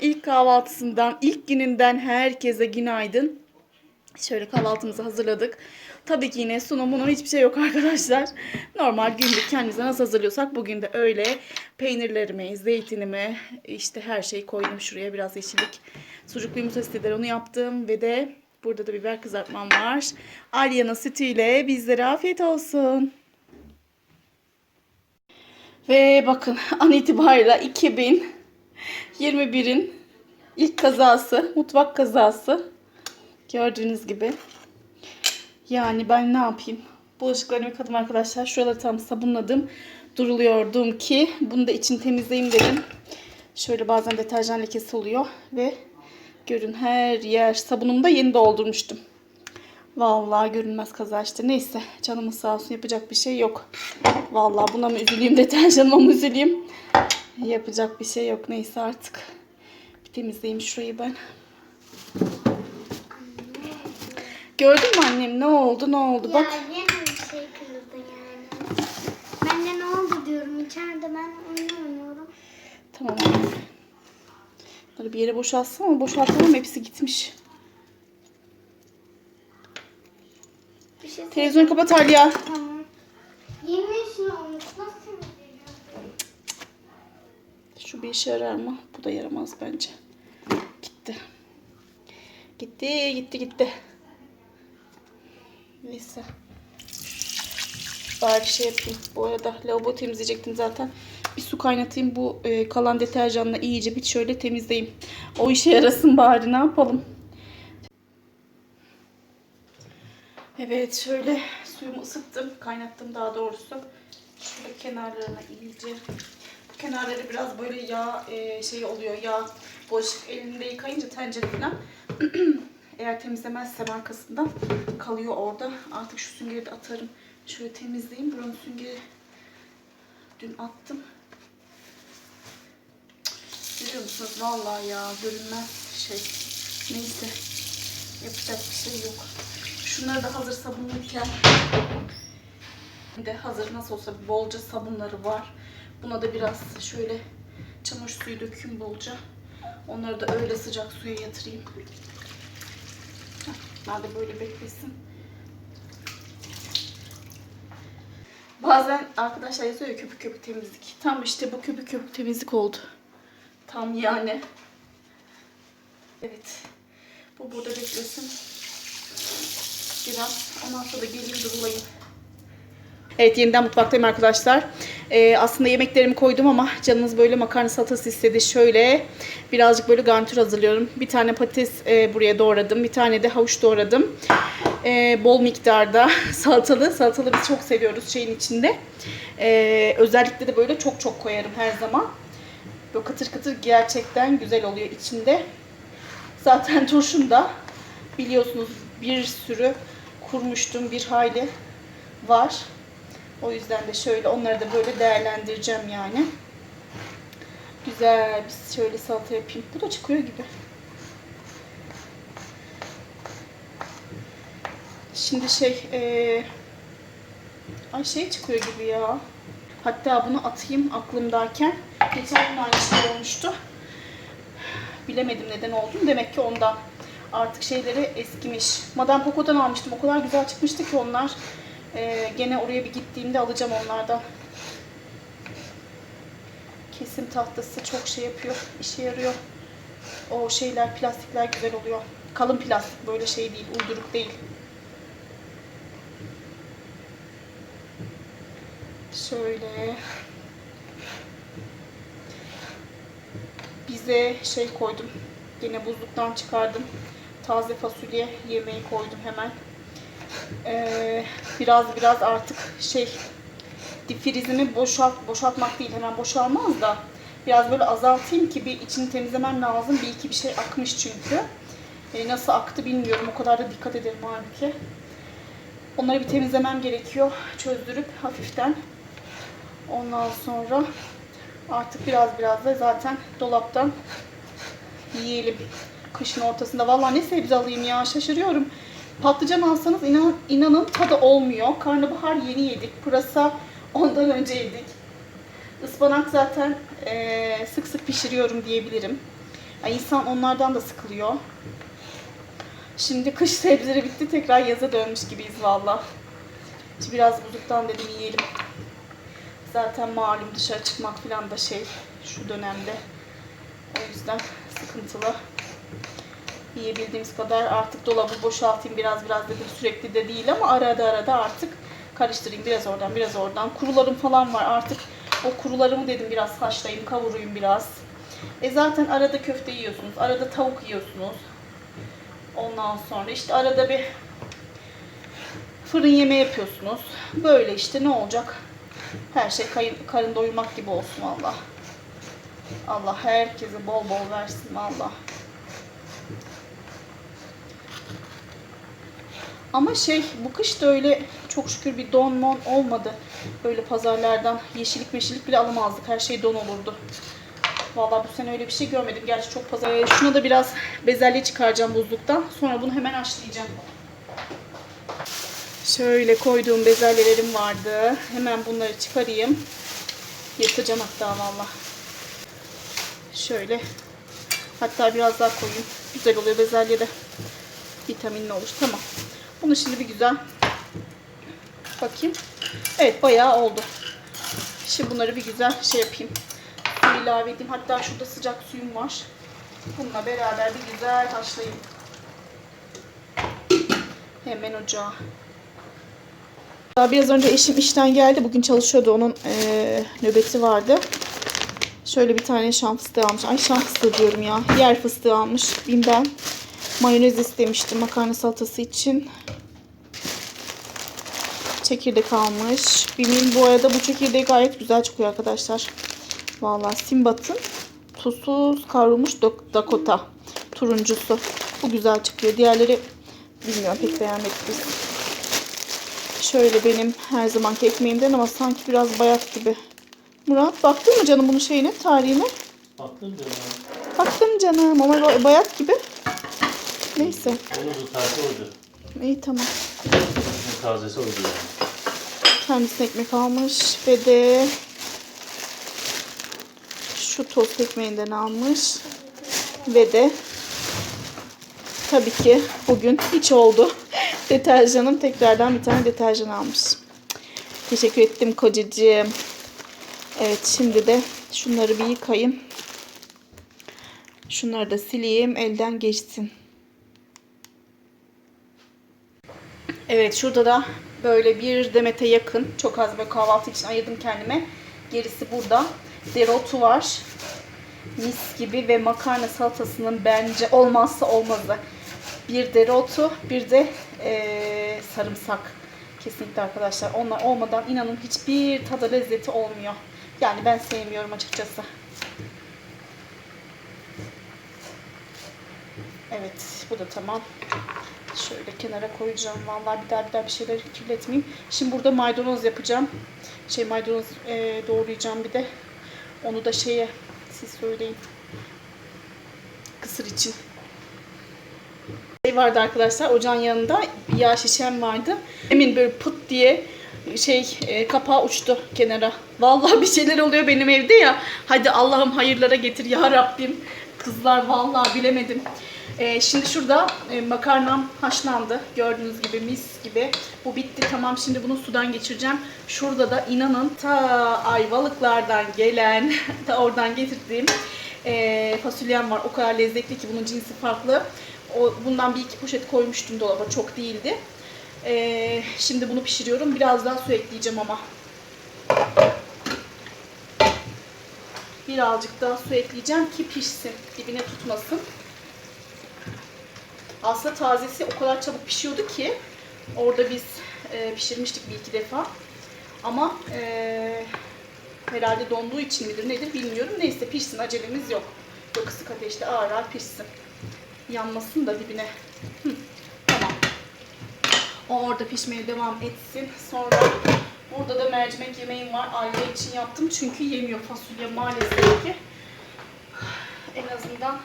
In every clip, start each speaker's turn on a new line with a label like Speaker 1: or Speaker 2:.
Speaker 1: ilk kahvaltısından, ilk gününden herkese günaydın. Şöyle kahvaltımızı hazırladık. Tabii ki yine sunumunun hiçbir şey yok arkadaşlar. Normal günlük kendimize nasıl hazırlıyorsak bugün de öyle. Peynirlerimi, zeytinimi, işte her şeyi koydum şuraya biraz yeşillik. Sucuklu yumurta istediler onu yaptım ve de burada da biber kızartmam var. Alya'nın sütüyle bizlere afiyet olsun. Ve bakın an itibariyle 2021'in ilk kazası, mutfak kazası. Gördüğünüz gibi. Yani ben ne yapayım? Bulaşıklarımı yıkadım arkadaşlar. Şuraları tam sabunladım. Duruluyordum ki bunu da için temizleyeyim dedim. Şöyle bazen deterjan lekesi oluyor ve görün her yer sabunumu da yeni doldurmuştum. Vallahi görünmez kaza işte. Neyse canımız sağ olsun yapacak bir şey yok. Vallahi buna mı üzüleyim deterjanıma mı üzüleyim. Yapacak bir şey yok. Neyse artık. Bir temizleyeyim şurayı ben. Gördün mü annem ne oldu ne oldu bak.
Speaker 2: Ya yine bir şey kırıldı yani. Ben de ne oldu diyorum içeride ben oyun oynuyorum.
Speaker 1: Tamam anne. Bunları bir yere boşaltsam ama boşaltamam hepsi gitmiş.
Speaker 2: Bir şey
Speaker 1: Televizyonu kapat Alya.
Speaker 2: Tamam. Yemiş ne olmuş? Nasıl temizleyeceğim?
Speaker 1: Bir işe yarar mı? Bu da yaramaz bence. Gitti. Gitti gitti gitti. Neyse. Bari şey yapayım. Bu arada lavabo temizleyecektim zaten. Bir su kaynatayım. Bu e, kalan deterjanla iyice bir şöyle temizleyeyim. O işe yarasın bari ne yapalım. Evet şöyle suyumu ısıttım. Kaynattım daha doğrusu. Şurada kenarlarına iyice. Kenarları biraz böyle yağ e, şey oluyor. Yağ bulaşık elinde yıkayınca tencere falan. Eğer temizlemezsem arkasından kalıyor orada. Artık şu süngeri de atarım. Şöyle temizleyeyim. Buranın süngeri dün attım. Görüyor musunuz? Vallahi ya görünmez şey. Neyse. Yapacak bir şey yok. Şunları da hazır sabunluyken bir de hazır nasıl olsa bolca sabunları var. Buna da biraz şöyle çamaşır suyu dökeyim bolca. Onları da öyle sıcak suya yatırayım. Bunlar da böyle beklesin. Bazen arkadaşlar yazıyor ya köpük köpük temizlik. Tam işte bu köpük köpük temizlik oldu. Tam yani. Evet. Bu burada beklesin. Biraz. Ondan sonra da geleyim durulayım. Evet yeniden mutfaktayım arkadaşlar. Ee, aslında yemeklerimi koydum ama canınız böyle makarna salatası istedi. Şöyle birazcık böyle garnitür hazırlıyorum. Bir tane patates e, buraya doğradım. Bir tane de havuç doğradım. Ee, bol miktarda salatalı. Salatalı biz çok seviyoruz şeyin içinde. Ee, özellikle de böyle çok çok koyarım her zaman. Böyle kıtır kıtır gerçekten güzel oluyor içinde. Zaten turşum da biliyorsunuz bir sürü kurmuştum bir hayli var. O yüzden de şöyle onları da böyle değerlendireceğim yani. Güzel bir şöyle salata yapayım. Bu da çıkıyor gibi. Şimdi şey eee ay şey çıkıyor gibi ya. Hatta bunu atayım aklımdayken. Geçen gün aynı şey olmuştu. Bilemedim neden olduğunu. Demek ki ondan. Artık şeyleri eskimiş. Madame Coco'dan almıştım. O kadar güzel çıkmıştı ki onlar. Ee, gene oraya bir gittiğimde alacağım onlardan. Kesim tahtası çok şey yapıyor. işe yarıyor. O şeyler, plastikler güzel oluyor. Kalın plastik böyle şey değil, uyduruk değil. Şöyle. Bize şey koydum. Yine buzluktan çıkardım. Taze fasulye yemeği koydum hemen. Ee, biraz biraz artık şey difrizimi boşalt boşaltmak değil hemen boşalmaz da biraz böyle azaltayım ki bir içini temizlemem lazım. Bir iki bir şey akmış çünkü. Ee, nasıl aktı bilmiyorum. O kadar da dikkat ederim halbuki. Onları bir temizlemem gerekiyor. Çözdürüp hafiften. Ondan sonra artık biraz biraz da zaten dolaptan yiyelim. Kışın ortasında. Vallahi ne sebze alayım ya şaşırıyorum. Patlıcan alsanız inan, inanın tadı olmuyor. Karnabahar yeni yedik. Pırasa ondan önce yedik. Ispanak zaten eee, sık sık pişiriyorum diyebilirim. Yani insan onlardan da sıkılıyor. Şimdi kış sebzeleri bitti tekrar yaza dönmüş gibiyiz valla. Şimdi biraz buzluktan dedim yiyelim. Zaten malum dışarı çıkmak falan da şey şu dönemde. O yüzden sıkıntılı. Yiyebildiğimiz kadar artık dolabı boşaltayım biraz biraz dedim sürekli de değil ama arada arada artık karıştırayım biraz oradan biraz oradan. Kurularım falan var artık o kurularımı dedim biraz haşlayayım kavurayım biraz. E zaten arada köfte yiyorsunuz arada tavuk yiyorsunuz. Ondan sonra işte arada bir fırın yemeği yapıyorsunuz. Böyle işte ne olacak? Her şey kayın, karın doyurmak gibi olsun Allah. Allah herkese bol bol versin Allah. Ama şey bu kış da öyle çok şükür bir don mon olmadı. Böyle pazarlardan yeşillik meşillik bile alamazdık. Her şey don olurdu. Vallahi bu sene öyle bir şey görmedim. Gerçi çok pazar. Ee, şuna da biraz bezelye çıkaracağım buzluktan. Sonra bunu hemen haşlayacağım. Şöyle koyduğum bezelyelerim vardı. Hemen bunları çıkarayım. Yırtacağım hatta valla. Şöyle. Hatta biraz daha koyayım. Güzel oluyor bezelye de. Vitaminli olur. Tamam. Bunu şimdi bir güzel bakayım. Evet bayağı oldu. Şimdi bunları bir güzel şey yapayım. Su ilave edeyim. Hatta şurada sıcak suyum var. Bununla beraber bir güzel haşlayayım. Hemen ocağa. Daha biraz önce eşim işten geldi. Bugün çalışıyordu. Onun eee, nöbeti vardı. Şöyle bir tane şam fıstığı almış. Ay şam fıstığı diyorum ya. Yer fıstığı almış. Bim'den. Mayonez istemiştim makarna salatası için. Çekirdek almış. Bim'in bu arada bu çekirdeği gayet güzel çıkıyor arkadaşlar. Vallahi Simbat'ın tuzsuz kavrulmuş Dakota turuncusu. Bu güzel çıkıyor. Diğerleri bilmiyorum pek beğenmedik biz. Şöyle benim her zamanki ekmeğimden ama sanki biraz bayat gibi. Murat baktın mı canım bunun şeyine, tarihine?
Speaker 3: Baktın mı?
Speaker 1: Baktım canım ama ba- bayat gibi. Neyse.
Speaker 3: Onun da taze oydu.
Speaker 1: İyi tamam.
Speaker 3: Onun tazesi oydu yani.
Speaker 1: Kendisine ekmek almış ve de şu tost ekmeğinden almış ve de tabii ki bugün hiç oldu. Deterjanım tekrardan bir tane deterjan almış. Teşekkür ettim kocacığım. Evet şimdi de şunları bir yıkayayım. Şunları da sileyim elden geçsin. Evet şurada da böyle bir demete yakın çok az böyle kahvaltı için ayırdım kendime. Gerisi burada. Dereotu var. Mis gibi ve makarna salatasının bence olmazsa olmazı. Bir dereotu bir de eee, sarımsak. Kesinlikle arkadaşlar. Onlar olmadan inanın hiçbir tadı lezzeti olmuyor. Yani ben sevmiyorum açıkçası. Evet bu da tamam. Şöyle kenara koyacağım. Vallahi bir daha bir daha bir şeyler kirletmeyeyim. Şimdi burada maydanoz yapacağım. Şey maydanoz e, doğrayacağım bir de. Onu da şeye siz söyleyin. Kısır için. Şey vardı arkadaşlar ocağın yanında yağ şişem vardı. Emin böyle pıt diye şey e, kapağı uçtu kenara. Vallahi bir şeyler oluyor benim evde ya. Hadi Allah'ım hayırlara getir ya Rabbim. Kızlar vallahi bilemedim. E, şimdi şurada e, makarnam haşlandı. Gördüğünüz gibi mis gibi. Bu bitti tamam şimdi bunu sudan geçireceğim. Şurada da inanın ta Ayvalıklardan gelen, ta oradan getirdiğim e, fasulyem var. O kadar lezzetli ki bunun cinsi farklı. O, bundan bir iki poşet koymuştum dolaba. Çok değildi. E, şimdi bunu pişiriyorum. Biraz daha su ekleyeceğim ama. Birazcık daha su ekleyeceğim ki pişsin. Dibine tutmasın. Aslında tazesi o kadar çabuk pişiyordu ki orada biz e, pişirmiştik bir iki defa. Ama e, herhalde donduğu için midir nedir bilmiyorum. Neyse pişsin acelemiz yok. Yok kısık ateşte ağır ağır pişsin. Yanmasın da dibine. Hı. O orada pişmeye devam etsin. Sonra burada da mercimek yemeğim var. Aile için yaptım çünkü yemiyor fasulye maalesef ki. En azından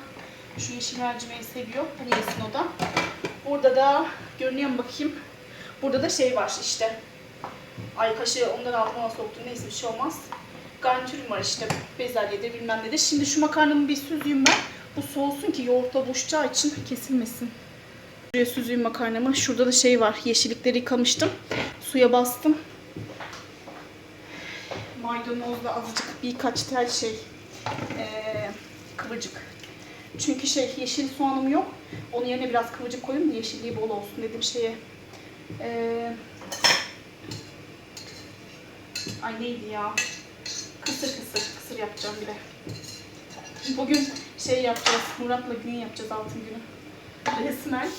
Speaker 1: şu yeşil mercimeği seviyor. Hani yesin o da. Burada da görünüyor mu bakayım. Burada da şey var işte. Ay kaşığı ondan altıma soktum. Neyse bir şey olmaz. Garnitürüm var işte. Bezelyedir bilmem nedir. Şimdi şu makarnamı bir süzeyim ben. Bu soğusun ki yoğurtla buluşacağı için kesilmesin. Şuraya süzeyim makarnamı. Şurada da şey var. Yeşillikleri yıkamıştım. Suya bastım. Maydanozla azıcık birkaç tel şey ee, kıvırcık. Çünkü şey yeşil soğanım yok. Onun yerine biraz kıvırcık koyayım yeşilliği bol olsun dedim şeye. Ee, ay neydi ya? Kısır kısır. Kısır yapacağım bir de. Bugün şey yapacağız. Murat'la gün yapacağız altın günü. Resmen.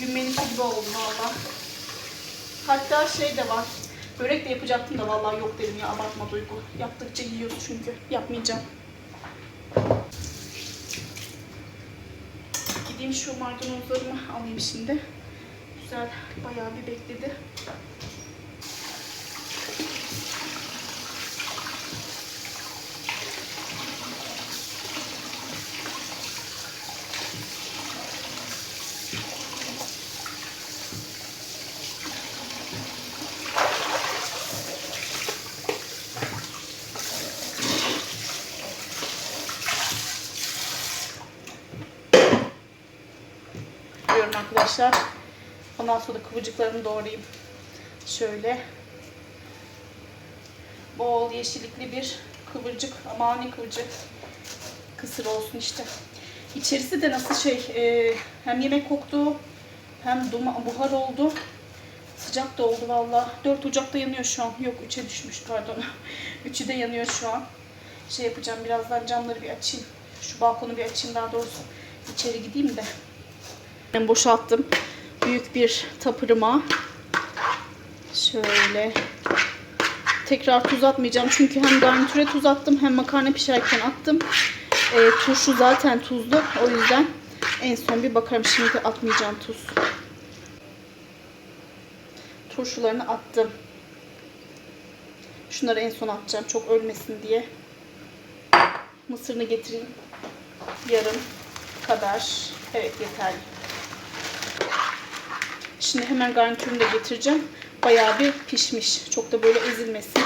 Speaker 1: Gün menüsü gibi oldu valla. Hatta şey de var. Börek de yapacaktım da vallahi yok dedim ya abartma Duygu. Yaptıkça yiyoruz çünkü. Yapmayacağım. Gideyim şu maydanozlarımı alayım şimdi. Güzel bayağı bir bekledi. Diyorum arkadaşlar. Ondan sonra kıvırcıklarımı doğrayayım. Şöyle. Bol yeşillikli bir kıvırcık. Ama ne kıvırcık? Kısır olsun işte. İçerisi de nasıl şey e, hem yemek koktu hem duma, buhar oldu. Sıcak da oldu valla. Dört ocakta yanıyor şu an. Yok üçe düşmüş pardon. Üçü de yanıyor şu an. Şey yapacağım birazdan camları bir açayım. Şu balkonu bir açayım daha doğrusu. İçeri gideyim de. Ben boşalttım. Büyük bir tapırıma. Şöyle. Tekrar tuz atmayacağım. Çünkü hem garnitüre tuz attım hem makarna pişerken attım. E, turşu zaten tuzlu. O yüzden en son bir bakarım. Şimdi atmayacağım tuz. Turşularını attım. Şunları en son atacağım. Çok ölmesin diye. Mısırını getireyim. Yarım kadar. Evet yeterli. Şimdi hemen garnitürünü de getireceğim. Bayağı bir pişmiş. Çok da böyle ezilmesin.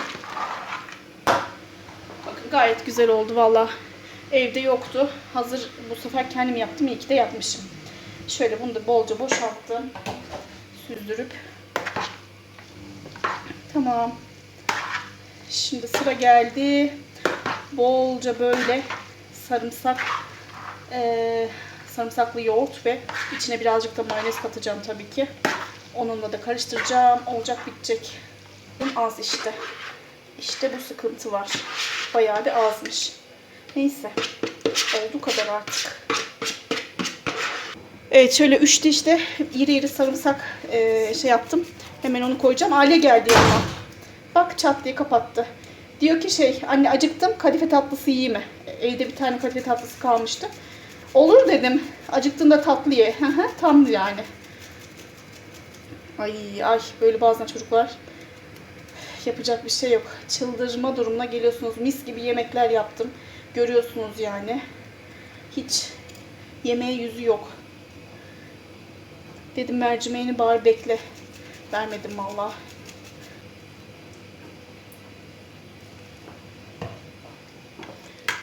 Speaker 1: Bakın gayet güzel oldu valla. Evde yoktu. Hazır bu sefer kendim yaptım. İyi ki de yapmışım. Şöyle bunu da bolca boşalttım. Süzdürüp. Tamam. Şimdi sıra geldi. Bolca böyle sarımsak eee sarımsaklı yoğurt ve içine birazcık da mayonez katacağım tabii ki. Onunla da karıştıracağım. Olacak bitecek. Az işte. İşte bu sıkıntı var. Bayağı bir azmış. Neyse. Olduğu kadar artık. Evet şöyle üç diş de iri iri sarımsak eee, şey yaptım. Hemen onu koyacağım. Aile geldi yanıma. Bak çat diye kapattı. Diyor ki şey anne acıktım kadife tatlısı yiyeyim mi? Evde bir tane kadife tatlısı kalmıştı. Olur dedim. Acıktığında tatlı ye. Tam yani. Ay ay böyle bazen çocuklar yapacak bir şey yok. Çıldırma durumuna geliyorsunuz. Mis gibi yemekler yaptım. Görüyorsunuz yani. Hiç yemeğe yüzü yok. Dedim mercimeğini bari bekle. Vermedim valla.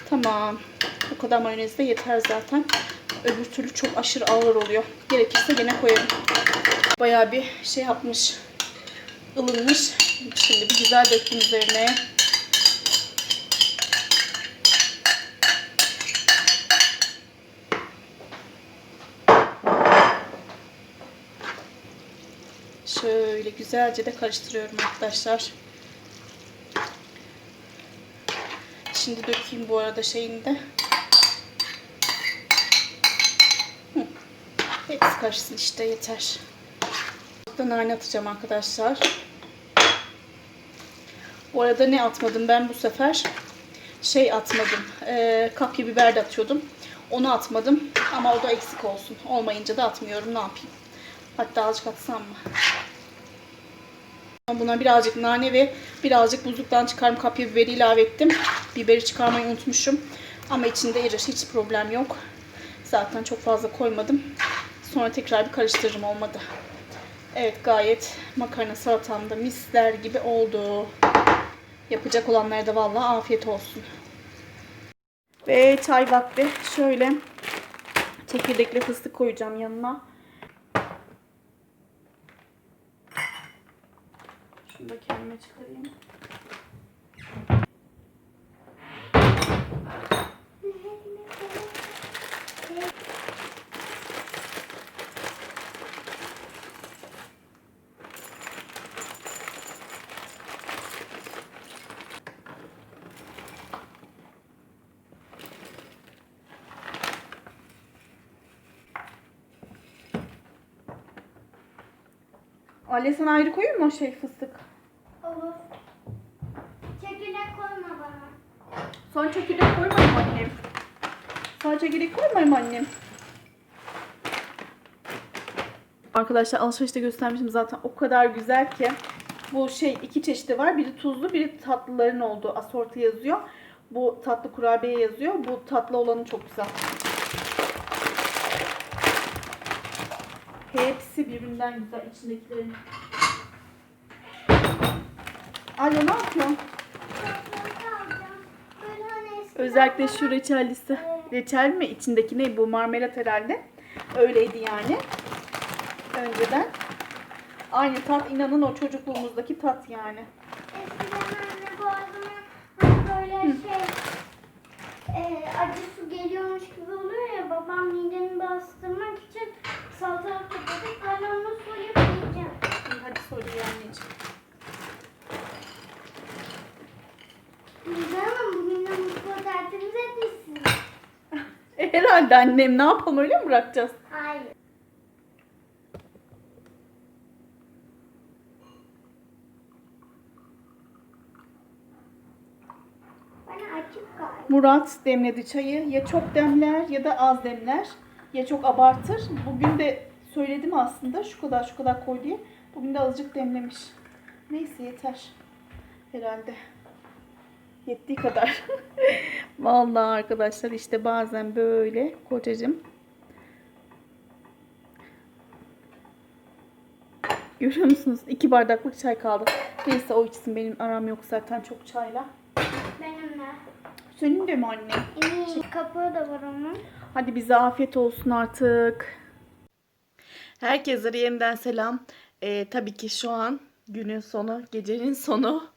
Speaker 1: Tamam. Bu kadar mayonez de yeter zaten. Öbür türlü çok aşırı ağır oluyor. Gerekirse gene koyarım. Bayağı bir şey yapmış. ılınmış. Şimdi bir güzel döktüm üzerine. Şöyle güzelce de karıştırıyorum arkadaşlar. Şimdi dökeyim bu arada şeyini de. Hepsi karışsın işte yeter. Burada nane atacağım arkadaşlar. Bu arada ne atmadım ben bu sefer? Şey atmadım. E, kapya biber de atıyordum. Onu atmadım. Ama o da eksik olsun. Olmayınca da atmıyorum. Ne yapayım? Hatta azıcık atsam mı? Buna birazcık nane ve birazcık buzluktan çıkarım kapya biberi ilave ettim. Biberi çıkarmayı unutmuşum. Ama içinde erir. Hiç problem yok. Zaten çok fazla koymadım. Sonra tekrar bir karıştırırım olmadı. Evet gayet makarna salatam da misler gibi oldu. Yapacak olanlara da vallahi afiyet olsun. Ve çay vakti. Şöyle çekirdekli fıstık koyacağım yanına. Şunu da kendime çıkarayım. Ale sen ayrı koyuyor mu o şey fıstık?
Speaker 2: Olur. Çekirdek koyma bana.
Speaker 1: Sonra çekirdek koymayayım annem. Sonra çekirdek koymayayım annem. Arkadaşlar alışverişte göstermişim zaten o kadar güzel ki. Bu şey iki çeşidi var. Biri tuzlu, biri tatlıların olduğu asorti yazıyor. Bu tatlı kurabiye yazıyor. Bu tatlı olanı çok güzel. Hepsi birbirinden güzel içindekilerin. Alo ne yapıyorsun? Özellikle şu reçellisi. Reçel mi? İçindeki ne? Bu marmelat herhalde. Öyleydi yani. Önceden. Aynı tat inanın o çocukluğumuzdaki tat yani.
Speaker 2: Eskiden anne boğazıma hani böyle şey e, acı su geliyormuş gibi oluyor ya babam midemi bastırmak salatalık kapatıp ben onu soyup yiyeceğim.
Speaker 1: Hadi soruyor anneciğim.
Speaker 2: Güzel ama bugün de mutfağı tertemiz etmişsin.
Speaker 1: E, herhalde annem ne yapalım öyle mi bırakacağız?
Speaker 2: Hayır. Bana açık.
Speaker 1: Murat demledi çayı. Ya çok demler ya da az demler. Ya çok abartır. Bugün de söyledim aslında şu kadar şu kadar koy diye. Bugün de azıcık demlemiş. Neyse yeter. Herhalde. Yettiği kadar. Vallahi arkadaşlar işte bazen böyle kocacığım. Görüyor musunuz? İki bardaklık çay kaldı. Neyse o içsin benim aram yok zaten çok çayla.
Speaker 2: Benim de.
Speaker 1: Senin de mi anne?
Speaker 2: İyi. Kapağı da var onun.
Speaker 1: Hadi bize afiyet olsun artık. Herkese yeniden selam. Ee, tabii ki şu an günün sonu, gecenin sonu.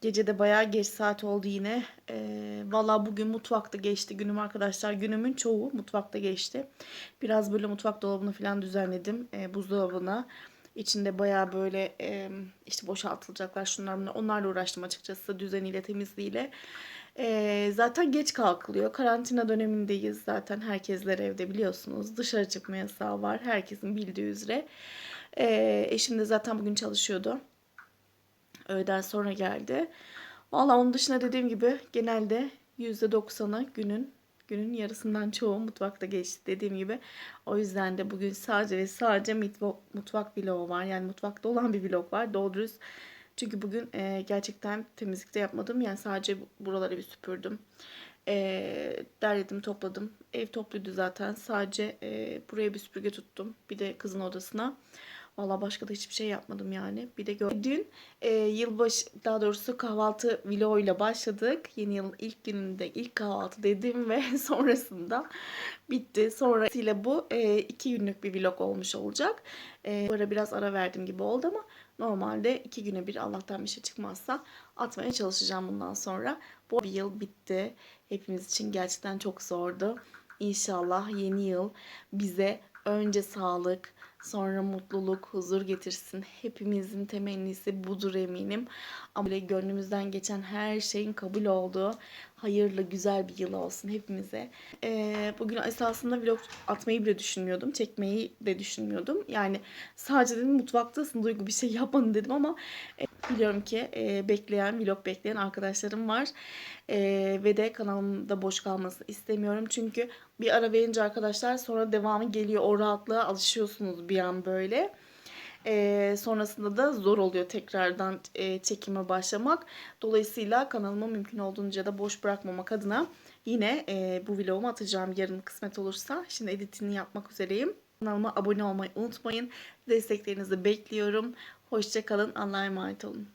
Speaker 1: Gece de bayağı geç saat oldu yine. Ee, Valla bugün mutfakta geçti günüm arkadaşlar. Günümün çoğu mutfakta geçti. Biraz böyle mutfak dolabını falan düzenledim. Ee, buzdolabına. İçinde bayağı böyle e, işte boşaltılacaklar şunlar bunlar. Onlarla uğraştım açıkçası düzeniyle, temizliğiyle. Ee, zaten geç kalkılıyor. Karantina dönemindeyiz zaten. Herkesler evde biliyorsunuz. Dışarı çıkma yasağı var. Herkesin bildiği üzere. Ee, eşim de zaten bugün çalışıyordu. Öğleden sonra geldi. Valla onun dışında dediğim gibi genelde %90'ı günün günün yarısından çoğu mutfakta geçti dediğim gibi. O yüzden de bugün sadece ve sadece mutfak vlogu var. Yani mutfakta olan bir vlog var. Doğru dürüst. Çünkü bugün e, gerçekten temizlikte yapmadım. Yani sadece buraları bir süpürdüm. E, derledim, topladım. Ev topluydu zaten. Sadece e, buraya bir süpürge tuttum. Bir de kızın odasına. Valla başka da hiçbir şey yapmadım yani. Bir de dün e, yılbaşı daha doğrusu kahvaltı vloguyla başladık. Yeni yılın ilk gününde ilk kahvaltı dedim ve sonrasında bitti. Sonrasıyla bu e, iki günlük bir vlog olmuş olacak. E, bu ara biraz ara verdim gibi oldu ama normalde iki güne bir Allah'tan bir şey çıkmazsa atmaya çalışacağım bundan sonra. Bu bir yıl bitti. Hepimiz için gerçekten çok zordu. İnşallah yeni yıl bize önce sağlık, sonra mutluluk, huzur getirsin. Hepimizin temennisi budur eminim. Ama böyle gönlümüzden geçen her şeyin kabul olduğu hayırlı, güzel bir yıl olsun hepimize. Ee, bugün esasında vlog atmayı bile düşünmüyordum. Çekmeyi de düşünmüyordum. Yani sadece dedim mutfaktasın Duygu bir şey yapmadın dedim ama e, biliyorum ki e, bekleyen, vlog bekleyen arkadaşlarım var. E, ve de kanalımda boş kalmasını istemiyorum. Çünkü bir ara verince arkadaşlar sonra devamı geliyor. O rahatlığa alışıyorsunuz bir an böyle. Ee, sonrasında da zor oluyor tekrardan e, çekime başlamak. Dolayısıyla kanalıma mümkün olduğunca da boş bırakmamak adına yine e, bu vlogumu atacağım yarın kısmet olursa. Şimdi editini yapmak üzereyim. Kanalıma abone olmayı unutmayın. Desteklerinizi bekliyorum. Hoşçakalın. Allah'a emanet olun.